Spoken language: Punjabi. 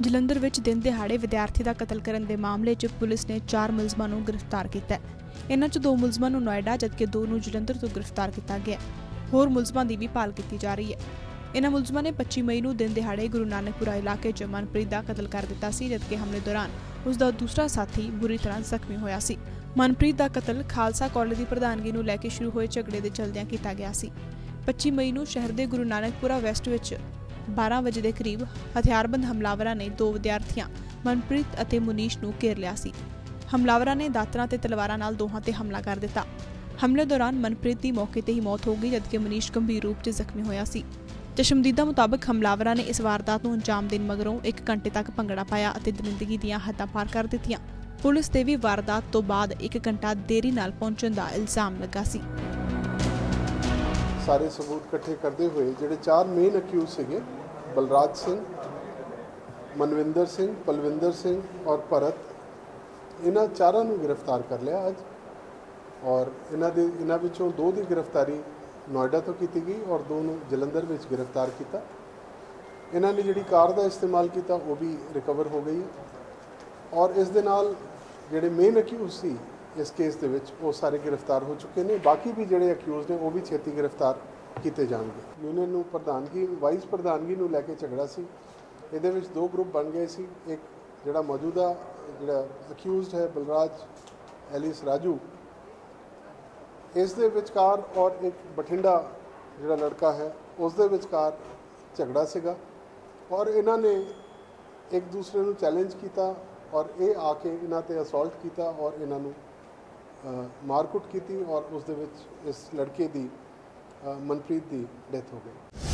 ਜਲੰਧਰ ਵਿੱਚ ਦਿਨ ਦਿਹਾੜੇ ਵਿਦਿਆਰਥੀ ਦਾ ਕਤਲ ਕਰਨ ਦੇ ਮਾਮਲੇ 'ਚ ਪੁਲਿਸ ਨੇ 4 ਮੁਲਜ਼ਮਾਂ ਨੂੰ ਗ੍ਰਿਫਤਾਰ ਕੀਤਾ ਇਹਨਾਂ 'ਚ ਦੋ ਮੁਲਜ਼ਮਾਂ ਨੂੰ ਨੋਇਡਾ, ਜਦਕਿ ਦੋ ਨੂੰ ਜਲੰਧਰ ਤੋਂ ਗ੍ਰਿਫਤਾਰ ਕੀਤਾ ਗਿਆ ਹੋਰ ਮੁਲਜ਼ਮਾਂ ਦੀ ਵੀ ਭਾਲ ਕੀਤੀ ਜਾ ਰਹੀ ਹੈ। ਇਹਨਾਂ ਮੁਲਜ਼ਮਾਂ ਨੇ 25 ਮਈ ਨੂੰ ਦਿਨ ਦਿਹਾੜੇ ਗੁਰੂ ਨਾਨਕਪੁਰਾ ਇਲਾਕੇ 'ਚ ਮਨਪ੍ਰੀਤ ਦਾ ਕਤਲ ਕਰ ਦਿੱਤਾ ਸੀ, ਜਦਕਿ ਹਮਲੇ ਦੌਰਾਨ ਉਸ ਦਾ ਦੂਸਰਾ ਸਾਥੀ ਬੁਰੀ ਤਰ੍ਹਾਂ ਜ਼ਖਮੀ ਹੋਇਆ ਸੀ। ਮਨਪ੍ਰੀਤ ਦਾ ਕਤਲ ਖਾਲਸਾ ਕਾਲਜ ਦੀ ਪ੍ਰਧਾਨਗੀ ਨੂੰ ਲੈ ਕੇ ਸ਼ੁਰੂ ਹੋਏ ਝਗੜੇ ਦੇ ਚਲਦਿਆਂ ਕੀਤਾ ਗਿਆ ਸੀ। 25 ਮਈ ਨੂੰ ਸ਼ਹਿਰ ਦੇ ਗੁਰੂ ਨਾਨਕਪੁਰਾ ਵੈਸਟ ਵਿੱਚ 12 ਵਜੇ ਦੇ ਕਰੀਬ ਹਥਿਆਰਬੰਦ ਹਮਲਾਵਰਾਂ ਨੇ ਦੋ ਵਿਦਿਆਰਥੀਆਂ, ਮਨਪ੍ਰੀਤ ਅਤੇ ਮੁਨੀਸ਼ ਨੂੰ ਘੇਰ ਲਿਆ ਸੀ। ਹਮਲਾਵਰਾਂ ਨੇ ਦਾਤਰਾਂ ਤੇ ਤਲਵਾਰਾਂ ਨਾਲ ਦੋਹਾਂ ਤੇ ਹਮਲਾ ਕਰ ਦਿੱਤਾ। ਹਮਲੇ ਦੌਰਾਨ ਮਨਪ੍ਰੀਤ ਦੀ ਮੌਕੇ ਤੇ ਹੀ ਮੌਤ ਹੋ ਗਈ, ਜਦਕਿ ਮੁਨੀਸ਼ ਗੰਭੀਰ ਰੂਪ 'ਚ ਜ਼ਖਮੀ ਹੋਇਆ ਸੀ। ਚਸ਼ਮਦੀਦਾ ਮੁਤਾਬਕ ਹਮਲਾਵਰਾਂ ਨੇ ਇਸ ਵਾਰਦਾਤ ਨੂੰ ਅੰਜਾਮ ਦੇਣ ਮਗਰੋਂ 1 ਘੰਟੇ ਤੱਕ ਭੰਗੜਾ ਪਾਇਆ ਅਤੇ ਦਰਿੰਦਗੀ ਦੀਆਂ ਹੱਦਾਂ ਪਾਰ ਕਰ ਦਿੱਤੀਆਂ। ਪੁਲਿਸ ਤੇ ਵੀ ਵਾਰਦਾਤ ਤੋਂ ਬਾਅਦ 1 ਘੰਟਾ ਦੇਰੀ ਨਾਲ ਪਹੁੰਚਣ ਦਾ ਇਲਜ਼ਾਮ ਲੱਗਾ ਸੀ। ਸਾਰੇ ਸਬੂਤ ਇਕੱਠੇ ਕਰਦੇ ਹੋਏ ਜਿਹੜੇ ਚਾਰ ਮੇਨ ਅਕਿਊਜ਼ ਸੀਗੇ, ਬਲਰਾਜ ਸਿੰਘ, ਮਨਵਿੰਦਰ ਸਿੰਘ, ਪਲਵਿੰਦਰ ਸਿੰਘ ਔਰ ਭਰਤ, ਇਹਨਾਂ ਚਾਰਾਂ ਨੂੰ ਗ੍ਰਿਫਤਾਰ ਕਰ ਲਿਆ ਅੱਜ। ਔਰ ਇਹਨਾਂ ਦੇ, ਇਹਨਾਂ ਵਿੱਚੋਂ ਦੋ ਦੀ ਗ੍ਰਿਫਤਾਰੀ ਨੋਇਡਾ ਤੋਂ ਕੀਤੀ ਗਈ ਔਰ ਦੋ ਨੂੰ ਜਲੰਧਰ ਵਿੱਚ ਗ੍ਰਿਫਤਾਰ ਕੀਤਾ। ਇਹਨਾਂ ਨੇ ਜਿਹੜੀ ਕਾਰ ਦਾ ਇਸਤੇਮਾਲ ਕੀਤਾ ਉਹ ਵੀ ਰਿਕਵਰ ਹੋ ਗਈ। ਔਰ ਇਸ ਦੇ ਨਾਲ ਜਿਹੜੇ ਮੇਨ ਅਕਿਊਜ਼ ਸੀ ਇਸ ਕੇਸ ਦੇ ਵਿੱਚ ਉਹ ਸਾਰੇ ਗ੍ਰਿਫਤਾਰ ਹੋ ਚੁੱਕੇ ਨੇ। ਬਾਕੀ ਵੀ ਜਿਹੜੇ ਅਕਿਊਜ਼ ਨੇ, ਉਹ ਵੀ ਛੇਤੀ ਗ੍ਰਿਫਤਾਰ ਕੀਤੇ ਜਾਣਗੇ। ਯੂਨੀਅਨ ਨੂੰ ਪ੍ਰਧਾਨਗੀ ਵਾਈਸ ਪ੍ਰਧਾਨਗੀ ਨੂੰ ਲੈ ਕੇ ਝਗੜਾ ਸੀ। ਇਹਦੇ ਵਿੱਚ ਦੋ ਗਰੁੱਪ ਬਣ ਗਏ ਸੀ। ਇੱਕ ਜਿਹੜਾ ਮੌਜੂਦਾ, ਜਿਹੜਾ ਅਕਿਊਜ਼ਡ ਹੈ ਬਲਰਾਜ ਐਲਿਸ ਰਾਜੂ, ਇਸ ਦੇ ਵਿਚਕਾਰ ਔਰ ਇੱਕ ਬਠਿੰਡਾ ਜਿਹੜਾ ਲੜਕਾ ਹੈ, ਉਸ ਦੇ ਵਿਚਕਾਰ ਝਗੜਾ ਸੀਗਾ ਔਰ ਇਹਨਾਂ ਨੇ ਇੱਕ ਦੂਸਰੇ ਨੂੰ ਚੈਲੰਜ ਕੀਤਾ ਔਰ ਇਹ ਆ ਕੇ ਇਹਨਾਂ ਤੇ ਅਸੌਲਟ ਕੀਤਾ ਔਰ ਇਹਨਾਂ ਨੂੰ ਮਾਰਕੁੱਟ ਕੀਤੀ ਔਰ ਉਸ ਦੇ ਵਿੱਚ ਇਸ ਲੜਕੇ ਦੀ ਮਨਪ੍ਰੀਤ ਦੀ ਡੈਥ ਹੋ ਗਈ।